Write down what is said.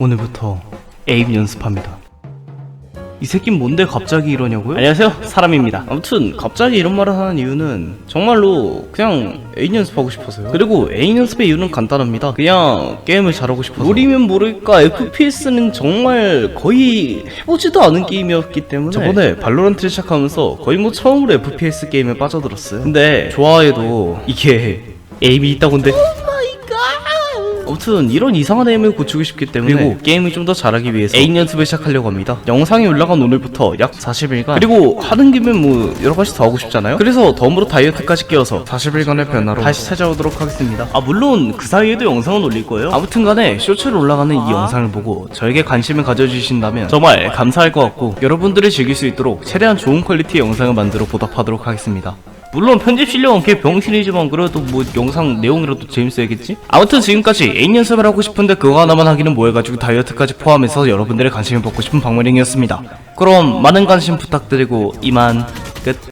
오늘부터 에임 연습합니다. 이 새끼 뭔데 갑자기 이러냐고요? 안녕하세요. 사람입니다. 아무튼 갑자기 이런 말을 하는 이유는 정말로 그냥 애인 연습하고 싶어서요. 그리고 애인 연습의 이유는 간단합니다. 그냥 게임을 잘하고 싶어서. 모르면 모를까 FPS는 정말 거의 해보지도 않은 게임이었기 때문에 저번에 발로란트를 시작하면서 거의 뭐 처음으로 FPS 게임에 빠져들었어요. 근데 좋아해도 이게 에임이 있다곤데 아무튼 이런 이상한 에임을 고치고 싶기 때문에 그리고 게임을 좀 더 잘하기 위해서 애인 연습을 시작하려고 합니다. 영상이 올라간 오늘부터 약 40일간 그리고 하는 김에 뭐 여러 가지 더 하고 싶잖아요? 그래서 덤으로 다이어트까지 끼워서 40일간의 변화로 다시 찾아오도록 하겠습니다. 아 물론 그 사이에도 영상은 올릴 거예요. 아무튼 간에 쇼츠로 올라가는 이 영상을 보고 저에게 관심을 가져주신다면 정말 감사할 것 같고 여러분들이 즐길 수 있도록 최대한 좋은 퀄리티의 영상을 만들어 보답하도록 하겠습니다 물론 편집 실력은 꽤 병신이지만 그래도 뭐 영상 내용이라도 재밌어야겠지? 아무튼 지금까지 애인 연습을 하고 싶은데 그거 하나만 하기는 뭐해가지고 다이어트까지 포함해서 여러분들의 관심을 받고 싶은 방문행이었습니다. 그럼 많은 관심 부탁드리고 이만 끝.